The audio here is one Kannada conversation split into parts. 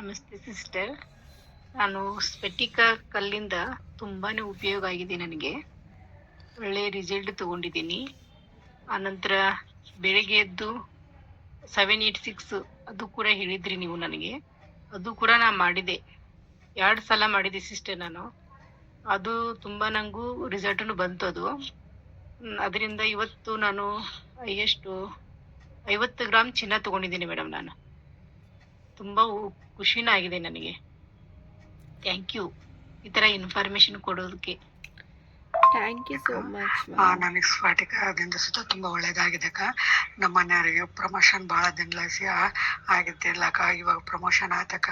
ನಮಸ್ತೆ ಸಿಸ್ಟರ್ ನಾನು ಸ್ಪೆಟಿಕಾ ಕಲ್ಲಿಂದ ತುಂಬಾ ಉಪಯೋಗ ಆಗಿದೆ ನನಗೆ. ಒಳ್ಳೆಯ ರಿಸಲ್ಟ್ ತೊಗೊಂಡಿದ್ದೀನಿ. ಆನಂತರ ಬೆಳಗ್ಗೆ ಎದ್ದು ಸೆವೆನ್ ಏಯ್ಟ್ ಸಿಕ್ಸ್ ಅದು ಕೂಡ ಹೇಳಿದ್ರಿ ನೀವು ನನಗೆ. ಅದು ಕೂಡ ನಾನು ಮಾಡಿದೆ. ಎರಡು ಸಲ ಮಾಡಿದೆ ಸಿಸ್ಟರ್ ನಾನು. ಅದು ತುಂಬ ನನಗೂ ರಿಸಲ್ಟನ್ನು ಬಂತು ಅದು. ಅದರಿಂದ ಇವತ್ತು ನಾನು ಎಷ್ಟು ಐವತ್ತು ಗ್ರಾಮ್ ಚಿನ್ನ ತೊಗೊಂಡಿದ್ದೀನಿ ಮೇಡಮ್ ನಾನು. ತುಂಬ ಖುಷಿನೂ ಆಗಿದೆ ನನಗೆ. ಥ್ಯಾಂಕ್ ಯು ಈ ಥರ ಇನ್ಫಾರ್ಮೇಶನ್ ಕೊಡೋದಕ್ಕೆ. ಥ್ಯಾಂಕ್ ಯು ಸೋ ಮಚ್ ಆ, ನನಗೆ ಅದರಿಂದ ಸುತ ತುಂಬಾ ಒಳ್ಳೇದಾಗಿದೆ ಅಕ್ಕ. ನಮ್ಮ ಮನೆಯವರಿಗೆ ಪ್ರಮೋಷನ್ ಭಾಳ ದಿನಲಾಸಿ ಆಗಿದ್ದಿರ್ಲಕ್ಕ ಇವಾಗ ಪ್ರಮೋಷನ್ ಆತಕ್ಕ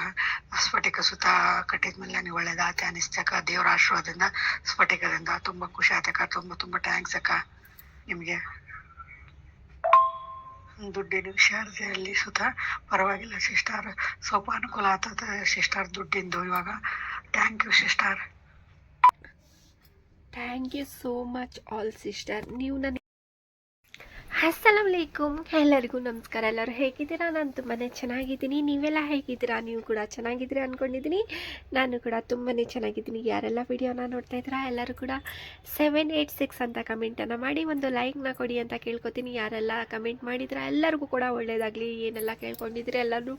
ಸ್ಫಟಿಕ ಸುತ್ತ ಕಟ್ಟಿದ್ಮೇಲೆ ನನಗೆ ಒಳ್ಳೇದಾತ ಅನಿಸ್ತಕ್ಕ ದೇವರ ಆಶೀರ್ವಾದದಿಂದ ಸ್ಫಟಿಕದಿಂದ ತುಂಬಾ ಖುಷಿ ಆತಕ್ಕ ತುಂಬಾ ತುಂಬಾ ಥ್ಯಾಂಕ್ಸ್ ಅಕ್ಕ. ನಿಮಗೆ. ದುಡ್ಡಿನ ವಿಷಯದಲ್ಲಿ ಸುತಾ ಪರವಾಗಿಲ್ಲ ಸಿಸ್ಟರ್. ಸ್ವಲ್ಪ ಅನುಕೂಲ ಆಗ್ತದೆ ಸಿಸ್ಟರ್ ದುಡ್ಡಿಂದು ಇವಾಗ. Thank you sister. Thank you so much all sister. ನೀವು ನನಗೆ ಅಸ್ಸಲಾಮಲೈಕುಮ್ ಎಲ್ಲರಿಗೂ ನಮಸ್ಕಾರ. ಎಲ್ಲರೂ ಹೇಗಿದ್ದೀರಾ? ನಾನು ತುಂಬಾ ಚೆನ್ನಾಗಿದ್ದೀನಿ. ನೀವೆಲ್ಲ ಹೇಗಿದ್ದೀರಾ? ನೀವು ಕೂಡ ಚೆನ್ನಾಗಿದ್ದೀರಾ ಅಂದ್ಕೊಂಡಿದ್ದೀನಿ ನಾನು ಕೂಡ ತುಂಬಾ ಚೆನ್ನಾಗಿದ್ದೀನಿ. ಯಾರೆಲ್ಲ ವಿಡಿಯೋನ ನೋಡ್ತಾ ಇದ್ದೀರಾ? ಎಲ್ಲರೂ ಕೂಡ ಸೆವೆನ್ ಏಯ್ಟ್ ಸಿಕ್ಸ್ ಅಂತ ಕಮೆಂಟನ್ನು ಮಾಡಿ, ಒಂದು ಲೈಕ್ನ ಕೊಡಿ ಅಂತ ಕೇಳ್ಕೊತೀನಿ. ಯಾರೆಲ್ಲ ಕಮೆಂಟ್ ಮಾಡಿದ್ರೆ ಎಲ್ಲರಿಗೂ ಕೂಡ ಒಳ್ಳೆಯದಾಗಲಿ ಏನೆಲ್ಲ ಕೇಳ್ಕೊಂಡಿದ್ರೆ ಎಲ್ಲರೂ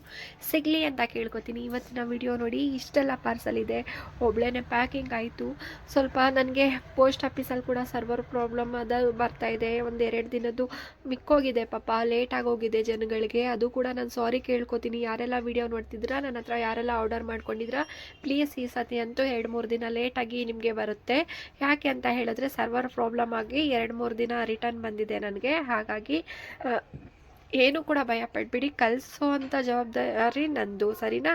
ಸಿಗಲಿ ಅಂತ ಕೇಳ್ಕೊತೀನಿ. ಇವತ್ತಿನ ವಿಡಿಯೋ ನೋಡಿ, ಇಷ್ಟೆಲ್ಲ ಪಾರ್ಸಲ್ ಇದೆ. ಒಬ್ಳೇನೆ ಪ್ಯಾಕಿಂಗ್ ಆಯಿತು. ಸ್ವಲ್ಪ ನನಗೆ ಪೋಸ್ಟ್ ಆಫೀಸಲ್ಲಿ ಕೂಡ ಸರ್ವರ್ ಪ್ರಾಬ್ಲಮ್ ಅದು ಬರ್ತಾ ಇದೆ. ಒಂದು ಎರಡು ದಿನದ್ದು ಮಿಕ್ಕೋಗಿದೆ ಪಾಪ ಲೇಟ್ ಹೋಗಿದೆ ಜನಗಳಿಗೆ. ಅದು ಕೂಡ ನಾನು ಸಾರಿ ಕೇಳ್ಕೊತೀನಿ. ಯಾರೆಲ್ಲ ವಿಡಿಯೋ ನೋಡ್ತಿದ್ರಾ ನನ್ನ ಹತ್ರ ಯಾರೆಲ್ಲ ಆರ್ಡರ್ ಮಾಡ್ಕೊಂಡಿದ್ರಾ ಪ್ಲೀಸ್ ಈ ಸತಿ ಅಂತೂ ಎರಡು ಮೂರು ದಿನ ಲೇಟಾಗಿ ನಿಮಗೆ ಬರುತ್ತೆ. ಯಾಕೆ ಅಂತ ಹೇಳಿದ್ರೆ ಸರ್ವರ್ ಪ್ರಾಬ್ಲಮ್ ಆಗಿ ಎರಡು ಮೂರು ದಿನ ರಿಟರ್ನ್ ಬಂದಿದೆ ನನಗೆ. ಹಾಗಾಗಿ ಏನು ಕೂಡ ಭಯ ಪಡಬೇಡಿ. ಅಂಥ ಜವಾಬ್ದಾರಿ ನಂದು. ಸರಿನಾ?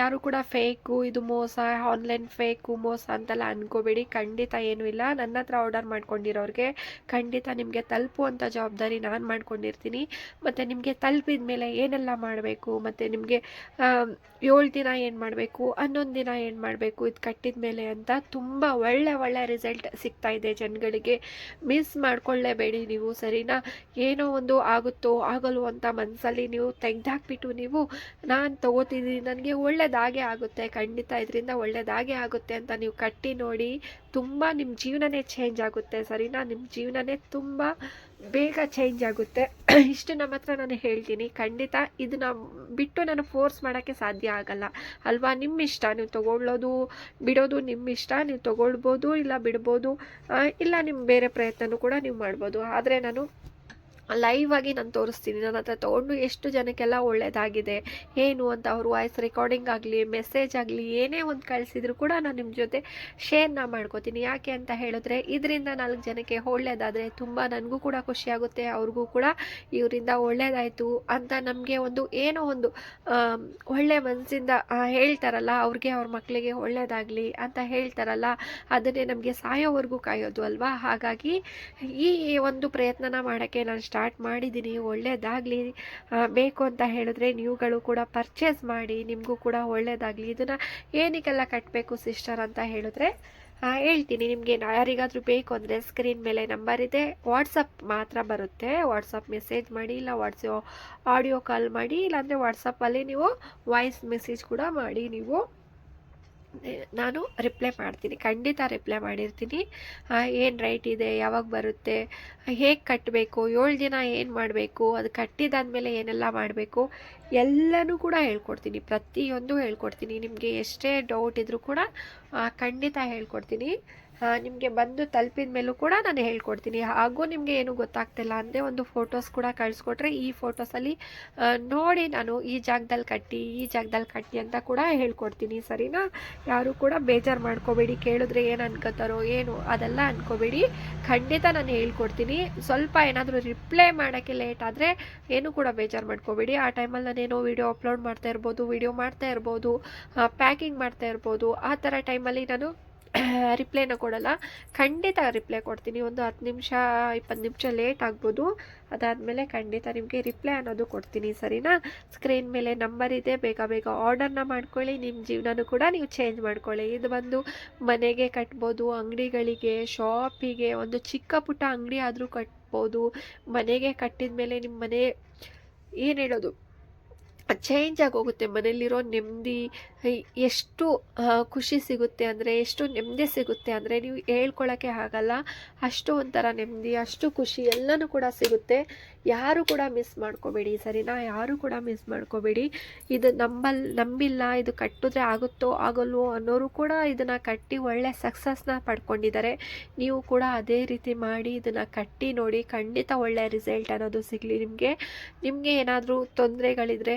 ಯಾರು ಕೂಡ ಫೇಕು, ಇದು ಮೋಸ, ಆನ್ಲೈನ್ ಫೇಕು, ಮೋಸ ಅಂತೆಲ್ಲ ಅನ್ಕೋಬೇಡಿ. ಖಂಡಿತ ಏನೂ ಇಲ್ಲ. ನನ್ನ ಹತ್ರ ಆರ್ಡರ್ ಮಾಡ್ಕೊಂಡಿರೋರಿಗೆ ಖಂಡಿತ ನಿಮಗೆ ತಲುಪುವಂಥ ಜವಾಬ್ದಾರಿ ನಾನು ಮಾಡ್ಕೊಂಡಿರ್ತೀನಿ. ಮತ್ತು ನಿಮಗೆ ತಲುಪಿದ ಮೇಲೆ ಏನೆಲ್ಲ ಮಾಡಬೇಕು? ಮತ್ತು ನಿಮಗೆ ಏಳು ದಿನ ಏನು ಮಾಡಬೇಕು? ಹನ್ನೊಂದು ದಿನ ಏನು ಮಾಡಬೇಕು? ಇದು ಕಟ್ಟಿದ ಮೇಲೆ ಅಂತ ತುಂಬ ಒಳ್ಳೆ ಒಳ್ಳೆ ರಿಸಲ್ಟ್ ಸಿಗ್ತಾ ಇದೆ ಜನಗಳಿಗೆ. ಮಿಸ್ ಮಾಡ್ಕೊಳ್ಳೇಬೇಡಿ ನೀವು. ಸರಿನಾ? ಏನೋ ಒಂದು ಆಗುತ್ತೋ ಆಗಲ್ವೋ ಅಂತ ಮನಸ್ಸಲ್ಲಿ ನೀವು ತೆಗ್ದಾಕ್ಬಿಟ್ಟು ನೀವು, ನಾನು ತಗೋತಿದ್ದೀನಿ, ನನಗೆ ಒಳ್ಳೆಯದಾಗೆ ಆಗುತ್ತೆ, ಖಂಡಿತ ಇದರಿಂದ ಒಳ್ಳೆಯದಾಗೆ ಆಗುತ್ತೆ ಅಂತ ನೀವು ಕಟ್ಟಿ ನೋಡಿ, ತುಂಬ ನಿಮ್ಮ ಜೀವನನೇ ಚೇಂಜ್ ಆಗುತ್ತೆ, ಸರಿನಾ? ನಿಮ್ಮ ಜೀವನನೇ ತುಂಬ ಬೇಗ ಚೇಂಜ್ ಆಗುತ್ತೆ. ಇಷ್ಟು ನಮ್ಮ ಹತ್ರ ನಾನು ಹೇಳ್ತೀನಿ. ಖಂಡಿತ ಇದನ್ನ ಬಿಟ್ಟು ನಾನು ಫೋರ್ಸ್ ಮಾಡೋಕ್ಕೆ ಸಾಧ್ಯ ಆಗಲ್ಲ. ಅಲ್ವಾ? ನಿಮ್ಮ ಇಷ್ಟ. ನೀವು ತಗೊಳ್ಳೋದು ಬಿಡೋದು ನಿಮ್ಮ ಇಷ್ಟ. ನೀವು ತೊಗೊಳ್ಬೋದು ಇಲ್ಲ ಬಿಡ್ಬೋದು. ಇಲ್ಲ ನಿಮ್ಮ ಬೇರೆ ಪ್ರಯತ್ನನೂ ಕೂಡ ನೀವು ಮಾಡ್ಬೋದು. ಆದರೆ ನಾನು ಲೈವ್ ಆಗಿ ನಾನು ತೋರಿಸ್ತೀನಿ. ನನ್ನ ಹತ್ರ ತೊಗೊಂಡು ಎಷ್ಟು ಜನಕ್ಕೆಲ್ಲ ಒಳ್ಳೆಯದಾಗಿದೆ ಏನು ಅಂತ ಅವ್ರ ವಾಯ್ಸ್ ರೆಕಾರ್ಡಿಂಗ್ ಆಗಲಿ ಮೆಸೇಜ್ ಆಗಲಿ, ಏನೇ ಒಂದು ಕಳಿಸಿದ್ರು ಕೂಡ ನಾನು ನಿಮ್ಮ ಜೊತೆ ಶೇರ್ನ ಮಾಡ್ಕೋತೀನಿ. ಯಾಕೆ ಅಂತ ಹೇಳಿದ್ರೆ, ಇದರಿಂದ ನಾಲ್ಕು ಜನಕ್ಕೆ ಒಳ್ಳೆಯದಾದರೆ ತುಂಬ ನನಗೂ ಕೂಡ ಖುಷಿಯಾಗುತ್ತೆ ಅವ್ರಿಗೂ ಕೂಡ ಇವರಿಂದ ಒಳ್ಳೆಯದಾಯಿತು ಅಂತ ನಮಗೆ ಒಂದು ಏನೋ ಒಂದು ಒಳ್ಳೆ ಮನಸ್ಸಿಂದ ಹೇಳ್ತಾರಲ್ಲ, ಅವ್ರಿಗೆ ಅವ್ರ ಮಕ್ಕಳಿಗೆ ಒಳ್ಳೆಯದಾಗಲಿ ಅಂತ ಹೇಳ್ತಾರಲ್ಲ, ಅದನ್ನೇ ನಮಗೆ ಸಾಯೋವರೆಗೂ ಕಾಯೋದು ಅಲ್ವಾ? ಹಾಗಾಗಿ ಈ ಒಂದು ಪ್ರಯತ್ನನ ಮಾಡೋಕ್ಕೆ ನಾನು ಸ್ಟಾರ್ಟ್ ಮಾಡಿದ್ದೀನಿ ಒಳ್ಳೆಯದಾಗಲಿ ಬೇಕು ಅಂತ ಹೇಳಿದ್ರೆ ನೀವುಗಳು ಕೂಡ ಪರ್ಚೇಸ್ ಮಾಡಿ, ನಿಮಗೂ ಕೂಡ ಒಳ್ಳೆಯದಾಗಲಿ ಇದನ್ನು ಏನಕ್ಕೆಲ್ಲ ಕಟ್ಟಬೇಕು ಸಿಸ್ಟರ್ ಅಂತ ಹೇಳಿದ್ರೆ ಹೇಳ್ತೀನಿ ನಿಮಗೆ ಯಾರಿಗಾದರೂ ಬೇಕು ಅಂದರೆ ಸ್ಕ್ರೀನ್ ಮೇಲೆ ನಂಬರ್ ಇದೆ. ವಾಟ್ಸಪ್ ಮಾತ್ರ ಬರುತ್ತೆ. ವಾಟ್ಸಪ್ ಮೆಸೇಜ್ ಮಾಡಿ, ಇಲ್ಲ ವಾಟ್ಸಪ್ ಆಡಿಯೋ ಕಾಲ್ ಮಾಡಿ, ಇಲ್ಲಾಂದರೆ ವಾಟ್ಸಪ್ಪಲ್ಲಿ ನೀವು ವಾಯ್ಸ್ ಮೆಸೇಜ್ ಕೂಡ ಮಾಡಿ ನೀವು ನಾನು ರಿಪ್ಲೈ ಮಾಡ್ತೀನಿ. ಖಂಡಿತ ರಿಪ್ಲೈ ಮಾಡಿರ್ತೀನಿ. ಏನು ರೈಟ್ ಇದೆ, ಯಾವಾಗ ಬರುತ್ತೆ, ಹೇಗೆ ಕಟ್ಟಬೇಕು ಏಳು ದಿನ ಏನು ಮಾಡಬೇಕು, ಅದು ಕಟ್ಟಿದಾದ್ಮೇಲೆ ಏನೆಲ್ಲ ಮಾಡಬೇಕು, ಎಲ್ಲನೂ ಕೂಡ ಹೇಳ್ಕೊಡ್ತೀನಿ. ಪ್ರತಿಯೊಂದು ಹೇಳ್ಕೊಡ್ತೀನಿ. ನಿಮಗೆ ಎಷ್ಟೇ ಡೌಟ್ ಇದ್ದರೂ ಕೂಡ ಖಂಡಿತ ಹೇಳ್ಕೊಡ್ತೀನಿ. ನಿಮಗೆ ಬಂದು ತಲುಪಿದ ಮೇಲೂ ಕೂಡ ನಾನು ಹೇಳ್ಕೊಡ್ತೀನಿ. ಹಾಗೂ ನಿಮಗೆ ಏನು ಗೊತ್ತಾಗ್ತಿಲ್ಲ ಅಂದರೆ ಒಂದು ಫೋಟೋಸ್ ಕೂಡ ಕಳಿಸ್ಕೊಟ್ರೆ ಈ ಫೋಟೋಸಲ್ಲಿ ನೋಡಿ ನಾನು ಈ ಜಾಗದಲ್ಲಿ ಕಟ್ಟಿ, ಈ ಜಾಗದಲ್ಲಿ ಕಟ್ಟಿ ಅಂತ ಕೂಡ ಹೇಳ್ಕೊಡ್ತೀನಿ, ಸರಿನಾ? ಯಾರು ಕೂಡ ಬೇಜಾರು ಮಾಡ್ಕೋಬೇಡಿ, ಕೇಳಿದ್ರೆ ಏನು ಅನ್ಕೋತಾರೋ ಏನು ಅದೆಲ್ಲ ಅನ್ಕೋಬೇಡಿ. ಖಂಡಿತ ನಾನು ಹೇಳ್ಕೊಡ್ತೀನಿ. ಸ್ವಲ್ಪ ಏನಾದರೂ ರಿಪ್ಲೈ ಮಾಡೋಕ್ಕೆ ಲೇಟ್ ಆದರೆ ಏನು ಕೂಡ ಬೇಜಾರು ಮಾಡ್ಕೋಬೇಡಿ. ಆ ಟೈಮಲ್ಲಿ ನಾನೇನೋ ವೀಡಿಯೋ ಅಪ್ಲೋಡ್ ಮಾಡ್ತಾ ಇರ್ಬೋದು ವೀಡಿಯೋ ಮಾಡ್ತಾ ಇರ್ಬೋದು ಪ್ಯಾಕಿಂಗ್ ಮಾಡ್ತಾ ಇರ್ಬೋದು, ಆ ಥರ ಟೈಮಲ್ಲಿ ನಾನು ರಿಪ್ಲೈನ ಕೊಡಲ್ಲ. ಖಂಡಿತ ರಿಪ್ಲೈ ಕೊಡ್ತೀನಿ. ಒಂದು ಹತ್ತು ನಿಮಿಷ, ಇಪ್ಪತ್ತು ನಿಮಿಷ ಲೇಟ್ ಆಗ್ಬೋದು. ಅದಾದಮೇಲೆ ಖಂಡಿತ ನಿಮಗೆ ರಿಪ್ಲೈ ಅನ್ನೋದು ಕೊಡ್ತೀನಿ, ಸರಿನಾ? ಸ್ಕ್ರೀನ್ ಮೇಲೆ ನಂಬರ್ ಇದೆ. ಬೇಗ ಬೇಗ ಆರ್ಡರ್ನ ಮಾಡ್ಕೊಳ್ಳಿ. ನಿಮ್ಮ ಜೀವನನೂ ಕೂಡ ನೀವು ಚೇಂಜ್ ಮಾಡ್ಕೊಳ್ಳಿ. ಇದು ಬಂದು ಮನೆಗೆ ಕಟ್ಬೋದು, ಅಂಗಡಿಗಳಿಗೆ ಶಾಪಿಗೆ ಒಂದು ಚಿಕ್ಕ ಪುಟ್ಟ ಅಂಗಡಿ ಆದರೂ ಕಟ್ಬೋದು. ಮನೆಗೆ ಕಟ್ಟಿದ ಮೇಲೆ ನಿಮ್ಮ ಮನೆ ಏನು ಹೇಳೋದು? ಚೇಂಜ್ ಆಗೋಗುತ್ತೆ ಮನೇಲಿರೋ ನೆಮ್ಮದಿ ಎಷ್ಟು ಖುಷಿ ಸಿಗುತ್ತೆ ಅಂದರೆ, ಎಷ್ಟು ನೆಮ್ಮದಿ ಸಿಗುತ್ತೆ ಅಂದರೆ, ನೀವು ಹೇಳ್ಕೊಳ್ಳೋಕ್ಕೆ ಆಗಲ್ಲ. ಅಷ್ಟು ಒಂಥರ ನೆಮ್ಮದಿ, ಅಷ್ಟು ಖುಷಿ ಎಲ್ಲನೂ ಕೂಡ ಸಿಗುತ್ತೆ. ಯಾರು ಕೂಡ ಮಿಸ್ ಮಾಡ್ಕೋಬೇಡಿ ಸರಿನಾ? ಯಾರು ಕೂಡ ಮಿಸ್ ಮಾಡ್ಕೋಬೇಡಿ. ಇದು ನಂಬಲ್, ನಂಬಿಲ್ಲ, ಇದು ಕಟ್ಟಿದ್ರೆ ಆಗುತ್ತೋ, ಆಗಲ್ವೋ ಅನ್ನೋರು ಕೂಡ ಇದನ್ನು ಕಟ್ಟಿ ಒಳ್ಳೆ ಸಕ್ಸಸ್ನ ಪಡ್ಕೊಂಡಿದ್ದಾರೆ. ನೀವು ಕೂಡ ಅದೇ ರೀತಿ ಮಾಡಿ ಇದನ್ನು ಕಟ್ಟಿ ನೋಡಿ, ಖಂಡಿತ ಒಳ್ಳೆಯ ರಿಸಲ್ಟ್ ಅನ್ನೋದು ಸಿಗಲಿ ನಿಮಗೆ. ನಿಮಗೆ ಏನಾದರೂ ತೊಂದರೆಗಳಿದ್ರೆ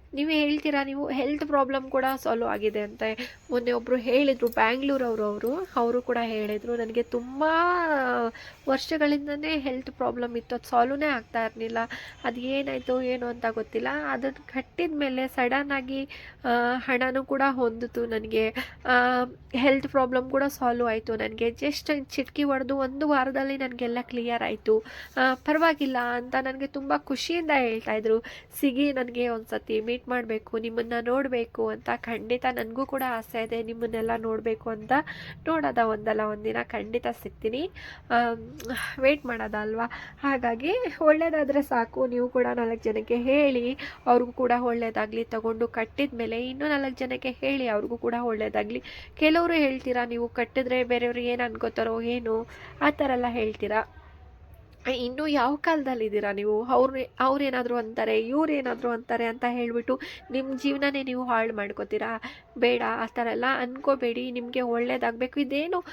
ನೀವು ಹೇಳ್ತೀರಾ, ನೀವು ಹೆಲ್ತ್ ಪ್ರಾಬ್ಲಮ್ ಕೂಡ ಸಾಲ್ವ್ ಆಗಿದೆ ಅಂತ. ಮೊನ್ನೆ ಒಬ್ಬರು ಹೇಳಿದರು ಬ್ಯಾಂಗ್ಳೂರವರು ಅವರು ಅವರು ಕೂಡ ಹೇಳಿದರು, ನನಗೆ ತುಂಬ, ವರ್ಷಗಳಿಂದನೇ ಹೆಲ್ತ್ ಪ್ರಾಬ್ಲಮ್ ಇತ್ತು, ಅದು ಸಾಲ್ವೇ ಆಗ್ತಾ ಇರಲಿಲ್ಲ. ಅದು ಏನಾಯಿತು, ಏನು ಅಂತ ಗೊತ್ತಿಲ್ಲ. ಅದನ್ನು ಕಟ್ಟಿದ ಮೇಲೆ ಸಡನ್ನಾಗಿ ಹಣನೂ ಕೂಡ ಹೊಂದಿತು ನನಗೆ. ಹೆಲ್ತ್ ಪ್ರಾಬ್ಲಮ್ ಕೂಡ ಸಾಲ್ವ್ ಆಯಿತು ನನಗೆ. ಜಸ್ಟ್ ಚಿಟಕಿ ಹೊಡೆದು ಒಂದು ವಾರದಲ್ಲಿ ನನಗೆಲ್ಲ ಕ್ಲಿಯರ್ ಆಯಿತು. ಪರವಾಗಿಲ್ಲ ಅಂತ ನನಗೆ ತುಂಬ ಖುಷಿಯಿಂದ ಹೇಳ್ತಾಯಿದ್ರು ಸಿಗಿ ನನಗೆ ಒಂದು ಸತಿ ಮೀಟ್ ಮಾಡಬೇಕು, ನಿಮ್ಮನ್ನು ನೋಡಬೇಕು ಅಂತ ಖಂಡಿತ ನನಗೂ ಕೂಡ ಆಸೆ ಇದೆ. ನಿಮ್ಮನ್ನೆಲ್ಲ ನೋಡಬೇಕು ಅಂತ ನೋಡೋದ ಒಂದಲ್ಲ, ಒಂದಿನ ಖಂಡಿತ ಸಿಗ್ತೀನಿ. ವೆಯ್ಟ್ ಮಾಡೋದ ಅಲ್ವಾ? ಹಾಗಾಗಿ ಒಳ್ಳೆಯದಾದರೆ ಸಾಕು. ನೀವು ಕೂಡ ನಾಲ್ಕು ಜನಕ್ಕೆ ಹೇಳಿ, ಅವ್ರಿಗೂ ಕೂಡ ಒಳ್ಳೆಯದಾಗಲಿ ತಗೊಂಡು ಕಟ್ಟಿದ ಮೇಲೆ ಇನ್ನೂ ನಾಲ್ಕು ಜನಕ್ಕೆ ಹೇಳಿ, ಅವ್ರಿಗೂ ಕೂಡ ಒಳ್ಳೆಯದಾಗಲಿ ಕೆಲವರು ಹೇಳ್ತೀರಾ, ನೀವು ಕಟ್ಟಿದ್ರೆ ಬೇರೆಯವ್ರಿಗೆ ಏನು ಅನ್ಕೋತಾರೋ, ಏನು? ಆ ಥರ ಎಲ್ಲ ಹೇಳ್ತೀರಾ? ಇನ್ನು ಯಾವ ಕಾಲದಲ್ಲಿದ್ದೀರಾ ನೀವು? ಅವ್ರು ಅವ್ರೇನಾದರೂ ಅಂತಾರೆ ಇವ್ರು ಏನಾದರೂ ಅಂತಾರೆ ಅಂತ ಹೇಳಿಬಿಟ್ಟು ನಿಮ್ಮ ಜೀವನನೇ ನೀವು ಹಾಳು ಮಾಡ್ಕೋತೀರಾ? ಬೇಡ, ಆ ಥರ ಎಲ್ಲ ಅಂದ್ಕೋಬೇಡಿ ನಿಮಗೆ ಒಳ್ಳೇದಾಗಬೇಕು. ಇದೇನು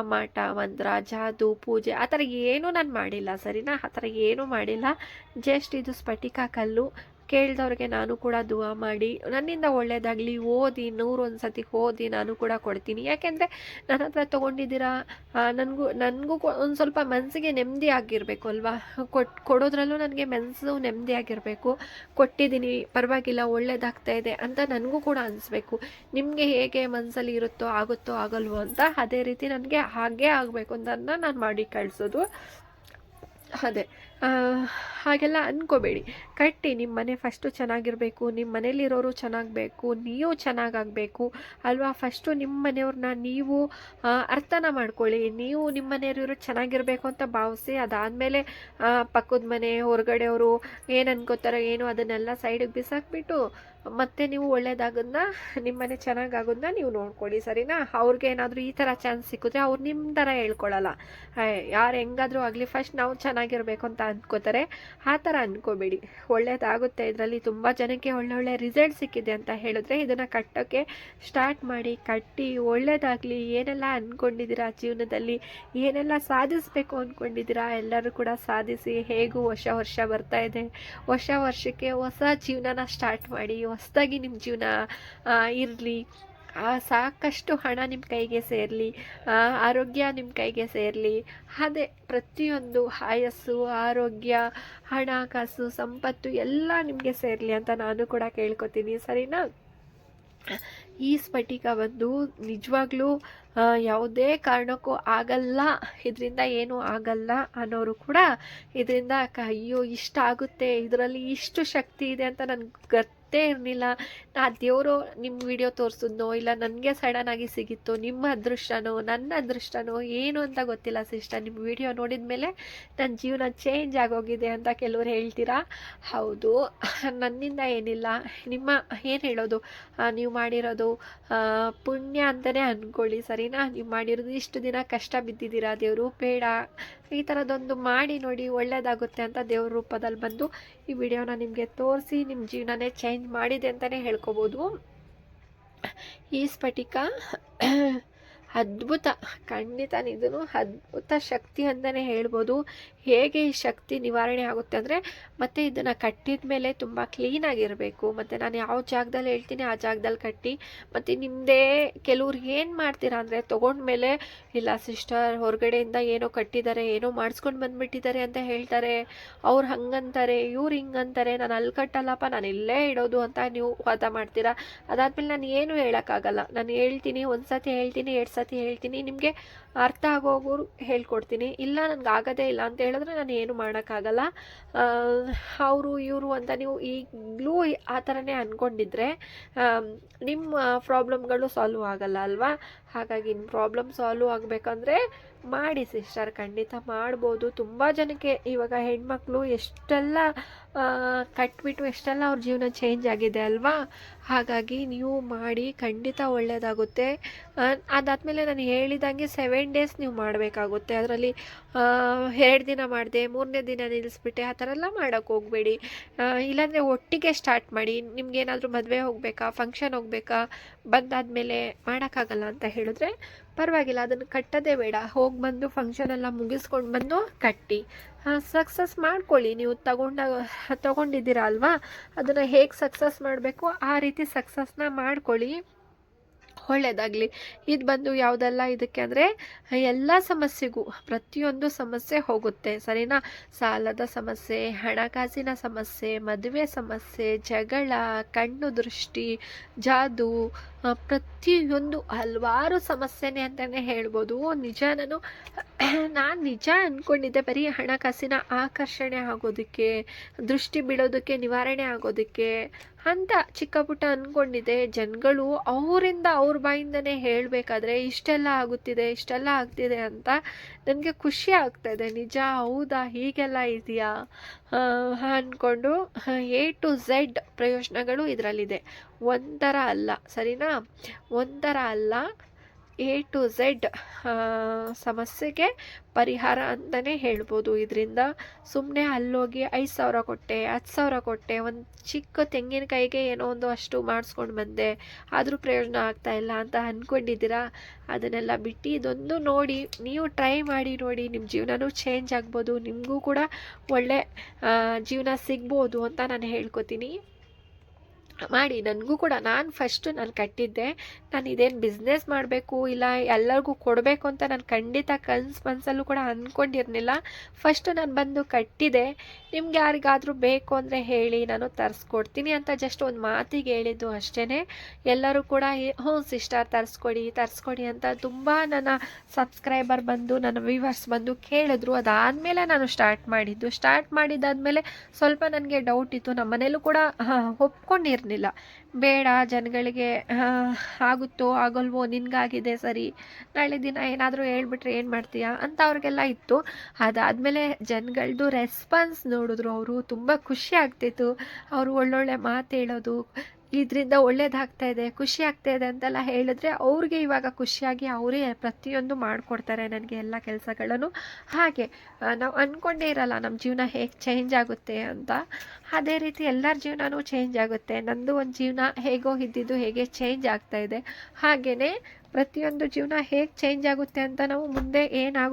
ಮಾಟ, ಮಂತ್ರ, ಜಾದು, ಪೂಜೆ, ಆ ಥರ ಏನೂ ನಾನು ಮಾಡಿಲ್ಲ, ಸರಿನಾ? ಆ ಥರ ಏನೂ ಮಾಡಿಲ್ಲ. ಜಸ್ಟ್ ಇದು ಸ್ಫಟಿಕ ಕಲ್ಲು. ಕೇಳಿದವ್ರಿಗೆ ನಾನು ಕೂಡ ದುವಾ ಮಾಡಿ, ನನ್ನಿಂದ ಒಳ್ಳೆಯದಾಗಲಿ ಓದಿ ನೂರೊಂದು ಸತಿ ಓದಿ ನಾನು ಕೂಡ ಕೊಡ್ತೀನಿ. ಯಾಕೆಂದರೆ ನನ್ನ ಹತ್ರ ತೊಗೊಂಡಿದ್ದೀರಾ ನನಗೂ ನನಗೂ ಒಂದು ಸ್ವಲ್ಪ ಮನಸ್ಸಿಗೆ ನೆಮ್ಮದಿ ಆಗಿರಬೇಕು ಅಲ್ವಾ? ಕೊಟ್, ಕೊಡೋದ್ರಲ್ಲೂ ನನಗೆ ಮನಸ್ಸು ನೆಮ್ಮದಿ ಆಗಿರಬೇಕು. ಕೊಟ್ಟಿದ್ದೀನಿ, ಪರವಾಗಿಲ್ಲ, ಒಳ್ಳೇದಾಗ್ತಾ ಇದೆ ಅಂತ ನನಗೂ ಕೂಡ ಅನಿಸ್ಬೇಕು. ನಿಮಗೆ ಹೇಗೆ ಮನಸ್ಸಲ್ಲಿ ಇರುತ್ತೋ, ಆಗುತ್ತೋ, ಆಗಲ್ವೋ ಅಂತ ಅದೇ ರೀತಿ ನನಗೆ ಹಾಗೆ ಆಗಬೇಕು ಅಂತ ನಾನು ಮಾಡಿ ಕಳಿಸೋದು. ಅದೇ. ಹಾಗೆಲ್ಲ ಅಂದ್ಕೋಬೇಡಿ ಕಟ್ಟಿ ನಿಮ್ಮ ಮನೆ ಫಸ್ಟು ಚೆನ್ನಾಗಿರಬೇಕು ನಿಮ್ಮ ಮನೇಲಿರೋರು ಚೆನ್ನಾಗಬೇಕು, ನೀವು ಚೆನ್ನಾಗಾಗಬೇಕು, ಅಲ್ವಾ? ಫಸ್ಟು ನಿಮ್ಮ ಮನೆಯವ್ರನ್ನ ನೀವು ಅರ್ಥನ ಮಾಡ್ಕೊಳ್ಳಿ. ನೀವು ನಿಮ್ಮ ಮನೆಯವರು ಚೆನ್ನಾಗಿರಬೇಕು ಅಂತ ಭಾವಿಸಿ, ಅದಾದಮೇಲೆ ಪಕ್ಕದ ಮನೆ, ಹೊರಗಡೆಯವರು, ಏನು ಅನ್ಕೋತಾರೋ, ಏನು ಅದನ್ನೆಲ್ಲ ಸೈಡಿಗೆ ಬಿಸಾಕ್ಬಿಟ್ಟು ಮತ್ತೆ ನೀವು ಒಳ್ಳೇದಾಗೋದನ್ನ ನಿಮ್ಮ ಮನೆ ಚೆನ್ನಾಗಾಗೋದನ್ನ ನೀವು ನೋಡ್ಕೊಳ್ಳಿ, ಸರಿನಾ? ಅವ್ರಿಗೆ ಏನಾದರೂ ಈ ಥರ ಚಾನ್ಸ್ ಸಿಕ್ಕಿದ್ರೆ ಅವ್ರು ನಿಮ್ಮ ಥರ ಹೇಳ್ಕೊಳ್ಳಲ್ಲ ಯಾರು ಹೆಂಗಾದರೂ ಆಗಲಿ ಫಸ್ಟ್ ನಾವು ಚೆನ್ನಾಗಿರಬೇಕು ಅಂತ ಅಂದ್ಕೋತಾರೆ ಆ ಥರ ಅಂದ್ಕೋಬೇಡಿ ಒಳ್ಳೇದಾಗುತ್ತೆ ಇದರಲ್ಲಿ, ತುಂಬ ಜನಕ್ಕೆ ಒಳ್ಳೊಳ್ಳೆ ರಿಸಲ್ಟ್ ಸಿಕ್ಕಿದೆ ಅಂತ ಹೇಳಿದ್ರೆ ಇದನ್ನು ಕಟ್ಟೋಕ್ಕೆ ಸ್ಟಾರ್ಟ್ ಮಾಡಿ, ಕಟ್ಟಿ, ಒಳ್ಳೇದಾಗಲಿ, ಏನೆಲ್ಲ ಅಂದ್ಕೊಂಡಿದ್ದೀರಾ ಜೀವನದಲ್ಲಿ, ಏನೆಲ್ಲ ಸಾಧಿಸಬೇಕು ಅಂದ್ಕೊಂಡಿದ್ದೀರಾ ಎಲ್ಲರೂ ಕೂಡ ಸಾಧಿಸಿ ಹೇಗೂ ಹೊಸ ವರ್ಷ ಬರ್ತಾ ಇದೆ. ಹೊಸ ವರ್ಷಕ್ಕೆ ಹೊಸ ಜೀವನನ ಸ್ಟಾರ್ಟ್ ಮಾಡಿ ಹೊಸದಾಗಿ ನಿಮ್ಮ ಜೀವನ ಇರಲಿ. ಸಾಕಷ್ಟು ಹಣ ನಿಮ್ಮ ಕೈಗೆ ಸೇರಲಿ ಆರೋಗ್ಯ ನಿಮ್ಮ ಕೈಗೆ ಸೇರಲಿ. ಅದೇ ಪ್ರತಿಯೊಂದು ಆಯಸ್ಸು, ಆರೋಗ್ಯ, ಹಣ, ಕಾಸು, ಸಂಪತ್ತು ಎಲ್ಲ ನಿಮಗೆ ಸೇರಲಿ ಅಂತ ನಾನು ಕೂಡ ಕೇಳ್ಕೊತೀನಿ. ಸರಿನಾ? ಈ ಸ್ಫಟಿಕ ಬಂದು ನಿಜವಾಗ್ಲೂ ಯಾವುದೇ ಕಾರಣಕ್ಕೂ ಆಗಲ್ಲ. ಇದರಿಂದ ಏನೂ ಆಗಲ್ಲ ಅನ್ನೋರು ಕೂಡ ಇದರಿಂದ ಅಯ್ಯೋ ಇಷ್ಟ ಆಗುತ್ತೆ. ಇದರಲ್ಲಿ ಇಷ್ಟು ಶಕ್ತಿ ಇದೆ ಅಂತ ನನಗೆ ಗೊತ್ತೇ ಇರಲಿಲ್ಲ. ನಾ ದೇವರು ನಿಮ್ಮ ವಿಡಿಯೋ ತೋರಿಸಿದ್ನೋ, ಇಲ್ಲ ನನಗೆ ಸಡನ್ ಆಗಿ ಸಿಗಿತ್ತು, ನಿಮ್ಮ ಅದೃಷ್ಟನೋ, ನನ್ನ ಅದೃಷ್ಟನೋ, ಏನು ಅಂತ ಗೊತ್ತಿಲ್ಲ ಸಿಸ್ಟರ್. ನಿಮ್ಮ ವಿಡಿಯೋ ನೋಡಿದ ಮೇಲೆ ನನ್ನ ಜೀವನ ಚೇಂಜ್ ಆಗೋಗಿದೆ ಅಂತ ಕೆಲವರು ಹೇಳ್ತೀರಾ? ಹೌದು. ನನ್ನಿಂದ ಏನಿಲ್ಲ. ನಿಮ್ಮ ಏನು ಹೇಳೋದು? ನೀವು ಮಾಡಿರೋದು ಪುಣ್ಯ ಅಂತಲೇ ಅಂದ್ಕೊಳ್ಳಿ ಸರಿನಾ? ನೀವು ಮಾಡಿರೋದು ಇಷ್ಟು ದಿನ ಕಷ್ಟ ಬಿದ್ದಿದ್ದೀರಾ ದೇವರು? ಬೇಡ. ಈ ಥರದೊಂದು ಮಾಡಿ ನೋಡಿ ಒಳ್ಳೆಯದಾಗುತ್ತೆ ಅಂತ ದೇವ್ರ ರೂಪದಲ್ಲಿ ಬಂದು ಈ ವಿಡಿಯೋನ ನಿಮಗೆ ತೋರಿಸಿ ನಿಮ್ಮ ಜೀವನನೇ ಚೇಂಜ್ ಮಾಡಿದೆ ಅಂತಲೇ ಹೇಳ್ಕೊಬೋದು. ಈ ಸ್ಫಟಿಕ ಅದ್ಭುತ ಖಂಡಿತ ಇದನ್ನು ಅದ್ಭುತ ಶಕ್ತಿ ಅಂತಲೇ ಹೇಳ್ಬೋದು. ಹೇಗೆ ಈ ಶಕ್ತಿ ನಿವಾರಣೆ ಆಗುತ್ತೆ ಅಂದರೆ ಮತ್ತು ಇದನ್ನು ಕಟ್ಟಿದ ಮೇಲೆ ತುಂಬ ಕ್ಲೀನಾಗಿರಬೇಕು ಮತ್ತು ನಾನು ಯಾವ ಜಾಗದಲ್ಲಿ ಹೇಳ್ತೀನಿ ಆ ಜಾಗದಲ್ಲಿ ಕಟ್ಟಿ, ಮತ್ತು ನಿಮ್ಮದೇ ಕೆಲವ್ರು ಏನು ಮಾಡ್ತೀರಾ ಅಂದರೆ ತೊಗೊಂಡ್ಮೇಲೆ ಇಲ್ಲ ಸಿಸ್ಟರ್ ಹೊರಗಡೆಯಿಂದ ಏನೋ ಕಟ್ಟಿದ್ದಾರೆ, ಏನೋ ಮಾಡಿಸ್ಕೊಂಡು ಬಂದುಬಿಟ್ಟಿದ್ದಾರೆ ಅಂತ ಹೇಳ್ತಾರೆ. ಅವ್ರು ಹಂಗಂತಾರೆ, ಇವ್ರು ಹಿಂಗಂತಾರೆ, ನಾನು ಅಲ್ಲಿ ಕಟ್ಟಲ್ಲಪ್ಪ, ನಾನು ಇಲ್ಲೇ ಇಡೋದು ಅಂತ ನೀವು ವಾದ ಮಾಡ್ತೀರಾ? ಅದಾದಮೇಲೆ ನಾನು ಏನು ಹೇಳೋಕ್ಕಾಗಲ್ಲ. ನಾನು ಹೇಳ್ತೀನಿ ಒಂದು ಸತಿ ಹೇಳ್ತೀನಿ, ಎರಡು ಹೇಳ್ತೀನಿ, ನಿಮಗೆ ಅರ್ಥ ಆಗೋಗೋರು ಹೇಳ್ಕೊಡ್ತೀನಿ. ಇಲ್ಲ, ನನಗೆ ಆಗೋದೇ ಇಲ್ಲ ಅಂತ ಹೇಳಿದ್ರೆ ನಾನು ಏನು ಮಾಡೋಕ್ಕಾಗಲ್ಲ. ಅವರು, ಇವರು ಅಂತ ನೀವು ಈಗಲೂ ಆ ಥರನೇ ಅಂದ್ಕೊಂಡಿದ್ರೆ ನಿಮ್ಮ ಪ್ರಾಬ್ಲಮ್ಗಳು ಸಾಲ್ವ್ ಆಗಲ್ಲ ಅಲ್ವಾ? ಹಾಗಾಗಿ ಇನ್ನು ಪ್ರಾಬ್ಲಮ್ ಸಾಲ್ವ್ ಆಗಬೇಕಂದ್ರೆ ಮಾಡಿ ಸಿಸ್ಟರ್ ಖಂಡಿತ ಮಾಡ್ಬೋದು. ತುಂಬ ಜನಕ್ಕೆ ಇವಾಗ ಹೆಣ್ಮಕ್ಳು ಎಷ್ಟೆಲ್ಲ ಕಟ್ಬಿಟ್ಟು ಎಷ್ಟೆಲ್ಲ ಅವ್ರ ಜೀವನ ಚೇಂಜ್ ಆಗಿದೆ ಅಲ್ವಾ? ಹಾಗಾಗಿ ನೀವು ಮಾಡಿ, ಖಂಡಿತ ಒಳ್ಳೆಯದಾಗುತ್ತೆ ಅದಾದಮೇಲೆ ನಾನು ಹೇಳಿದಂಗೆ ಸೆವೆನ್ ಡೇಸ್ ನೀವು ಮಾಡಬೇಕಾಗುತ್ತೆ. ಅದರಲ್ಲಿ ಎರಡು ದಿನ ಮಾಡಿದೆ, ಮೂರನೇ ದಿನ ನಿಲ್ಲಿಸ್ಬಿಟ್ಟೆ, ಆ ಥರ ಎಲ್ಲ ಮಾಡೋಕ್ಕೆ ಹೋಗಬೇಡಿ. ಇಲ್ಲಾಂದರೆ ಒಟ್ಟಿಗೆ ಸ್ಟಾರ್ಟ್ ಮಾಡಿ ನಿಮ್ಗೇನಾದರೂ ಮದುವೆ ಹೋಗಬೇಕಾ ಫಂಕ್ಷನ್ ಹೋಗಬೇಕಾ, ಬಂದಾದಮೇಲೆ ಮಾಡೋಕ್ಕಾಗಲ್ಲ ಅಂತ ಹೇಳಿದ್ರೆ, ಪರವಾಗಿಲ್ಲ, ಅದನ್ನು ಕಟ್ಟೋದೇ ಬೇಡ. ಹೋಗಿ ಬಂದು ಫಂಕ್ಷನ್ ಎಲ್ಲ ಮುಗಿಸ್ಕೊಂಡು ಬಂದು ಕಟ್ಟಿ. ಸಕ್ಸಸ್ ಮಾಡ್ಕೊಳ್ಳಿ. ನೀವು ತಗೊಂಡ, ತಗೊಂಡಿದ್ದೀರಾ ಅಲ್ವಾ? ಅದನ್ನು ಹೇಗೆ ಸಕ್ಸಸ್ ಮಾಡಬೇಕು, ಆ ರೀತಿ ಸಕ್ಸಸ್ನ ಮಾಡ್ಕೊಳ್ಳಿ. ಒಳ್ಳೆಯದಾಗಲಿ ಇದು ಬಂದು ಯಾವುದೆಲ್ಲ ಇದಕ್ಕೆ ಅಂದರೆ, ಎಲ್ಲ ಸಮಸ್ಯೆಗೂ ಪ್ರತಿಯೊಂದು ಸಮಸ್ಯೆ ಹೋಗುತ್ತೆ. ಸರಿನಾ? ಸಾಲದ ಸಮಸ್ಯೆ, ಹಣಕಾಸಿನ ಸಮಸ್ಯೆ, ಮದುವೆ ಸಮಸ್ಯೆ, ಜಗಳ, ಕಣ್ಣು ದೃಷ್ಟಿ, ಜಾದು ಪ್ರತಿಯೊಂದು ಹಲವಾರು ಸಮಸ್ಯೆನೇ ಅಂತಲೇ ಹೇಳ್ಬೋದು. ನಿಜ ನಾನು ನಾನು ನಿಜ ಅಂದ್ಕೊಂಡಿದ್ದೆ ಬರೀ ಹಣಕಾಸಿನ ಆಕರ್ಷಣೆ ಆಗೋದಕ್ಕೆ, ದೃಷ್ಟಿ ಬೀಳೋದಕ್ಕೆ, ನಿವಾರಣೆ ಆಗೋದಕ್ಕೆ ಅಂತ ಚಿಕ್ಕ ಪುಟ್ಟ ಅಂದ್ಕೊಂಡಿದ್ದೆ ಜನಗಳು ಅವರಿಂದ ಅವ್ರ ಬಾಯಿಂದನೇ ಹೇಳಬೇಕಾದ್ರೆ ಇಷ್ಟೆಲ್ಲ ಆಗುತ್ತಿದೆ, ಇಷ್ಟೆಲ್ಲ ಆಗ್ತಿದೆ ಅಂತ ನನಗೆ ಖುಷಿ ಆಗ್ತಾಯಿದೆ. ನಿಜ, ಹೌದಾ, ಹೀಗೆಲ್ಲ ಇದೆಯಾ? ಅಂದ್ಕೊಂಡು ಎ ಟು ಝೆಡ್ ಪ್ರಯೋಜನಗಳು ಇದರಲ್ಲಿದೆ. ಒಂಥರ ಅಲ್ಲ, ಸರಿನಾ? ಒಂಥರ ಅಲ್ಲ ಎ ಟು ಝೆಡ್ ಸಮಸ್ಯೆಗೆ ಪರಿಹಾರ ಅಂತಲೇ ಹೇಳ್ಬೋದು. ಇದರಿಂದ ಸುಮ್ಮನೆ ಅಲ್ಲೋಗಿ ಐದು ಸಾವಿರ ಕೊಟ್ಟೆ, ಹತ್ತು ಸಾವಿರ ಕೊಟ್ಟೆ, ಒಂದು ಚಿಕ್ಕ ತೆಂಗಿನಕಾಯಿಗೆ ಏನೋ ಒಂದು ಅಷ್ಟು ಮಾಡಿಸ್ಕೊಂಡು ಬಂದೆ. ಆದರೂ ಪ್ರಯೋಜನ ಆಗ್ತಾ ಇಲ್ಲ ಅಂತ ಅಂದ್ಕೊಂಡಿದ್ದೀರಾ ಅದನ್ನೆಲ್ಲ ಬಿಟ್ಟು ಇದೊಂದು ನೋಡಿ, ನೀವು ಟ್ರೈ ಮಾಡಿ ನೋಡಿ ನಿಮ್ಮ ಜೀವನನೂ ಚೇಂಜ್ ಆಗ್ಬೋದು. ನಿಮಗೂ ಕೂಡ ಒಳ್ಳೆ ಜೀವನ ಸಿಗ್ಬೋದು ಅಂತ ನಾನು ಹೇಳ್ಕೊತೀನಿ. ಮಾಡಿ ನನಗೂ ಕೂಡ ನಾನು ಫಸ್ಟು ನಾನು ಕಟ್ಟಿದ್ದೆ. ನಾನು ಇದೇನು ಬಿಸ್ನೆಸ್ ಮಾಡಬೇಕು ಇಲ್ಲ ಎಲ್ಲರಿಗೂ ಕೊಡಬೇಕು ಅಂತ ನಾನು ಖಂಡಿತ ಕನ್ಸು ಮನಸಲ್ಲೂ ಕೂಡ ಅಂದ್ಕೊಂಡಿರಲಿಲ್ಲ ಫಸ್ಟು ನಾನು ಬಂದು ಕಟ್ಟಿದೆ. ನಿಮ್ಗೆ ಯಾರಿಗಾದರೂ ಬೇಕು ಅಂದರೆ ಹೇಳಿ ನಾನು ತರಿಸ್ಕೊಡ್ತೀನಿ ಅಂತ ಜಸ್ಟ್ ಒಂದು ಮಾತಿಗೆ ಹೇಳಿದ್ದು ಅಷ್ಟೇ ಎಲ್ಲರೂ ಕೂಡ ಹ್ಞೂ ಸಿಸ್ಟರ್ ತರಿಸ್ಕೊಡಿ ತರಿಸ್ಕೊಡಿ ಅಂತ ತುಂಬ ನನ್ನ ಸಬ್ಸ್ಕ್ರೈಬರ್ ಬಂದು ನನ್ನ ವ್ಯೂವರ್ಸ್ ಬಂದು ಕೇಳಿದ್ರು. ಅದಾದಮೇಲೆ ನಾನು ಸ್ಟಾರ್ಟ್ ಮಾಡಿದ್ದು. ಸ್ಟಾರ್ಟ್ ಮಾಡಿದ್ದಾದಮೇಲೆ ಸ್ವಲ್ಪ ನನಗೆ ಡೌಟ್ ಇತ್ತು. ನಮ್ಮ ಮನೇಲೂ ಕೂಡ ಆ, ಒಪ್ಕೊಂಡಿರಲಿಲ್ಲ ಬೇಡ, ಜನಗಳಿಗೆ ಆಗುತ್ತೋ, ಆಗಲ್ವೋ, ನಿನಗಾಗಿದೆ ಸರಿ. ನಾಳೆ ದಿನ ಏನಾದರೂ ಹೇಳ್ಬಿಟ್ರೆ ಏನು ಮಾಡ್ತೀಯಾ? ಅಂತ ಅವ್ರಿಗೆಲ್ಲ ಇತ್ತು. ಅದಾದಮೇಲೆ ಜನಗಳ್ದು ರೆಸ್ಪಾನ್ಸ್ ನೋಡಿದ್ರು ಅವರು. ತುಂಬ ಖುಷಿ ಆಗ್ತಿತ್ತು. ಅವರು ಒಳ್ಳೊಳ್ಳೆ ಮಾತು ಹೇಳೋದು ಇದರಿಂದ ಒಳ್ಳೇದಾಗ್ತಾ ಇದೆ, ಖುಷಿ ಆಗ್ತಾ ಇದೆ ಅಂತೆಲ್ಲ ಹೇಳಿದ್ರೆ ಅವ್ರಿಗೆ ಇವಾಗ ಖುಷಿಯಾಗಿ ಅವರೇ ಪ್ರತಿಯೊಂದು ಮಾಡಿಕೊಡ್ತಾರೆ ನನಗೆ ಎಲ್ಲ ಕೆಲಸಗಳನ್ನು. ಹಾಗೆ ನಾವು ಅಂದ್ಕೊಂಡೇ ಇರಲ್ಲ ನಮ್ಮ ಜೀವನ ಹೇಗೆ ಚೇಂಜ್ ಆಗುತ್ತೆ ಅಂತ. ಅದೇ ರೀತಿ ಎಲ್ಲರ ಜೀವನವೂ ಚೇಂಜ್ ಆಗುತ್ತೆ. ನಂದು ಒಂದು ಜೀವನ ಹೇಗೋ ಇದ್ದಿದ್ದು ಹೇಗೆ ಚೇಂಜ್ ಆಗ್ತಾ ಇದೆ. ಹಾಗೆಯೇ ಪ್ರತಿಯೊಂದು ಜೀವನ ಹೇಗೆ ಚೇಂಜ್ ಆಗುತ್ತೆ ಅಂತ ನಾವು ಮುಂದೆ ಏನಾಗುತ್ತೆ